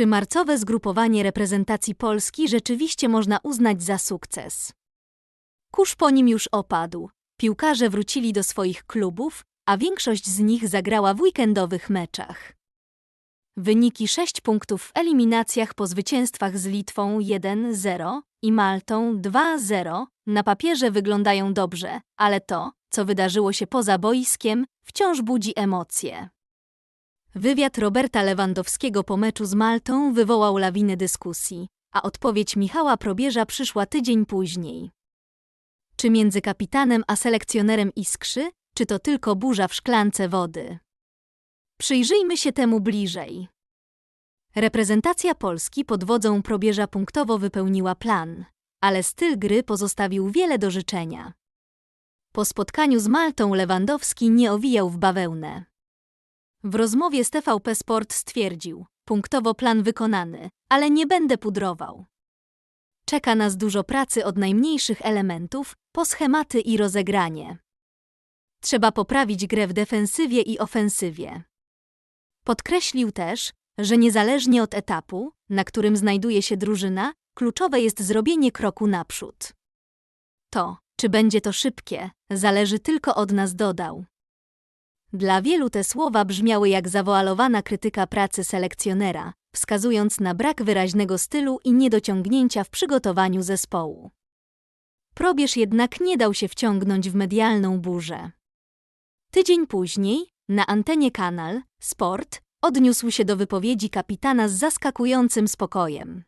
Czy marcowe zgrupowanie reprezentacji Polski rzeczywiście można uznać za sukces? Kurz po nim już opadł. Piłkarze wrócili do swoich klubów, a większość z nich zagrała w weekendowych meczach. Wyniki 6 punktów w eliminacjach po zwycięstwach z Litwą 1-0 i Maltą 2-0 na papierze wyglądają dobrze, ale to, co wydarzyło się poza boiskiem, wciąż budzi emocje. Wywiad Roberta Lewandowskiego po meczu z Maltą wywołał lawinę dyskusji, a odpowiedź Michała Probierza przyszła tydzień później. Czy między kapitanem a selekcjonerem iskrzy, czy to tylko burza w szklance wody? Przyjrzyjmy się temu bliżej. Reprezentacja Polski pod wodzą Probierza punktowo wypełniła plan, ale styl gry pozostawił wiele do życzenia. Po spotkaniu z Maltą Lewandowski nie owijał w bawełnę. W rozmowie z TVP Sport stwierdził: Punktowo plan wykonany, ale nie będę pudrował. Czeka nas dużo pracy od najmniejszych elementów po schematy i rozegranie. Trzeba poprawić grę w defensywie i ofensywie. Podkreślił też, że niezależnie od etapu, na którym znajduje się drużyna, kluczowe jest zrobienie kroku naprzód. To, czy będzie to szybkie, zależy tylko od nas, dodał. Dla wielu te słowa brzmiały jak zawoalowana krytyka pracy selekcjonera, wskazując na brak wyraźnego stylu i niedociągnięcia w przygotowaniu zespołu. Probierz jednak nie dał się wciągnąć w medialną burzę. Tydzień później, na antenie kanal Sport, odniósł się do wypowiedzi kapitana z zaskakującym spokojem.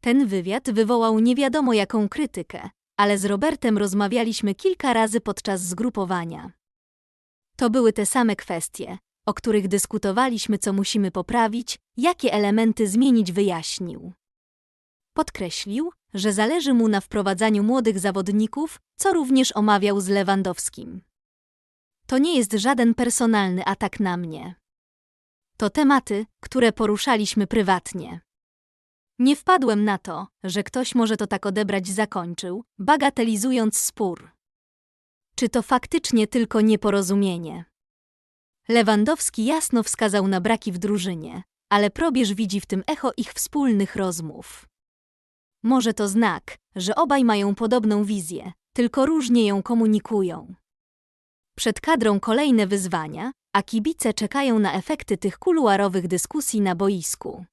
Ten wywiad wywołał nie wiadomo jaką krytykę, ale z Robertem rozmawialiśmy kilka razy podczas zgrupowania. To były te same kwestie, o których dyskutowaliśmy, co musimy poprawić, jakie elementy zmienić, wyjaśnił. Podkreślił, że zależy mu na wprowadzaniu młodych zawodników, co również omawiał z Lewandowskim. To nie jest żaden personalny atak na mnie. To tematy, które poruszaliśmy prywatnie. Nie wpadłem na to, że ktoś może to tak odebrać, zakończył, bagatelizując spór. Czy to faktycznie tylko nieporozumienie? Lewandowski jasno wskazał na braki w drużynie, ale probierz widzi w tym echo ich wspólnych rozmów. Może to znak, że obaj mają podobną wizję, tylko różnie ją komunikują. Przed kadrą kolejne wyzwania, a kibice czekają na efekty tych kuluarowych dyskusji na boisku.